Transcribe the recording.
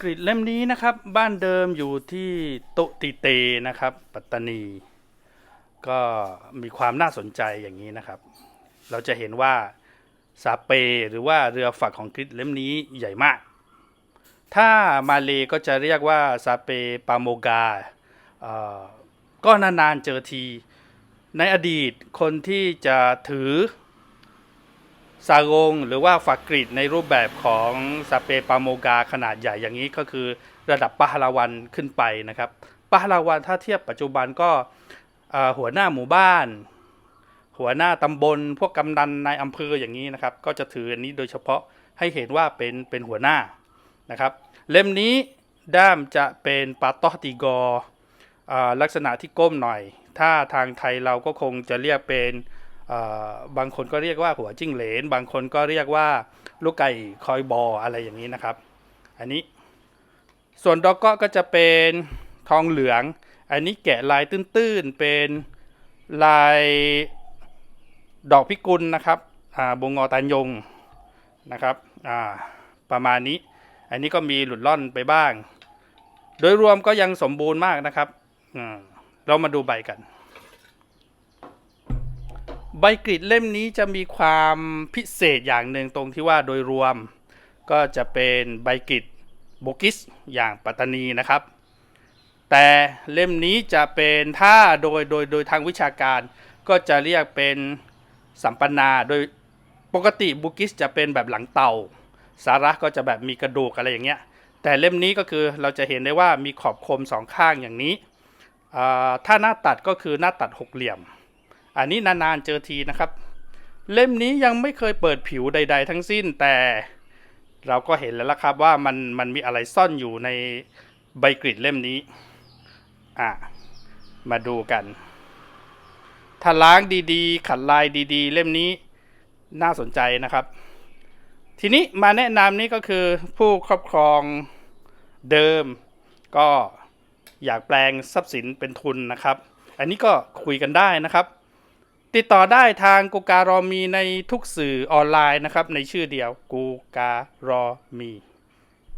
กริดเล่มนี้นะครับบ้านเดิมอยู่ที่ตะติเตนะครับ ปัตตานี ก็มีความน่าสนใจอย่างนี้นะครับ เราจะเห็นว่าซาเปหรือว่าเรือฝักของกริดเล่มนี้ใหญ่มาก ถ้ามาเลก็จะเรียกว่าซาเปปาโมกาก็นานๆเจอที ในอดีตคนที่จะถือ ซากงหรือว่าฝักกรีดในรูปแบบของสเปปาโมกาขนาดใหญ่อย่างนี้ก็คือระดับปะฮาราวันขึ้นไปนะครับปะฮาราวันถ้าเทียบปัจจุบันก็หัวหน้าหมู่บ้าน หัวหน้าตำบล พวกกำนันในายอำเภออย่างนี้นะครับ ก็จะถืออันนี้โดยเฉพาะให้เห็นว่าเป็นเป็นหัวหน้านะครับ เล่มนี้ด้ามจะเป็นปาตอติกออลักษณะที่ก้มหน่อย ถ้าทางไทยเราก็คงจะเรียกเป็น บางคนก็เรียกว่าหัวจิ้งเหลน บางคนก็เรียกว่าลูกไก่คอยบออะไรอย่างนี้นะครับ อันนี้ส่วนดอกก็จะเป็นทองเหลือง อันนี้แกะลายตื้นๆ เป็นลายดอกพิกุลนะครับบงงอตันยงนะครับประมาณนี้ อันนี้ก็มีหลุดล่อนไปบ้าง โดยรวมก็ยังสมบูรณ์มากนะครับ เรามาดูใบกัน ใบกริดเล่มนี้จะมีความพิเศษอย่างหนึ่งตรงที่ว่าโดยรวม ก็จะเป็นใบกริดโบกิสอย่างปัตตานีนะครับ แต่เล่มนี้จะเป็นถ้าโดยโดยโดยทางวิชาการ ก็จะเรียกเป็นสัมปนาโดยปกติบุกิสจะเป็นแบบหลังเต่า สาระก็จะแบบมีกระดูกอะไรอย่างเงี้ยแต่เล่มนี้ก็คือเราจะเห็นได้ว่ามีขอบคมสองข้างอย่างนี้ ถ้าหน้าตัดก็คือหน้าตัดหกเหลี่ยม อันนี้นานๆเจอทีนะครับ เล่มนี้ยังไม่เคยเปิดผิวใด ๆ ทั้งสิ้นแต่เราก็เห็นแล้วละครับว่ามันมันมีอะไรซ่อนอยู่ในใบกริดเล่มนี้ อะ มาดูกัน ถ้าล้างดีๆ ขัดลายดีๆ เล่มนี้น่าสนใจนะครับ ทีนี้มาแนะนำนี่ก็คือผู้ครอบครองเดิม ก็อยากแปลงทรัพย์สินเป็นทุนนะครับ อันนี้ก็คุยกันได้นะครับ ติดต่อได้ทางกูการอมีในทุกสื่อออนไลน์นะครับ ในชื่อเดียวกูการอมี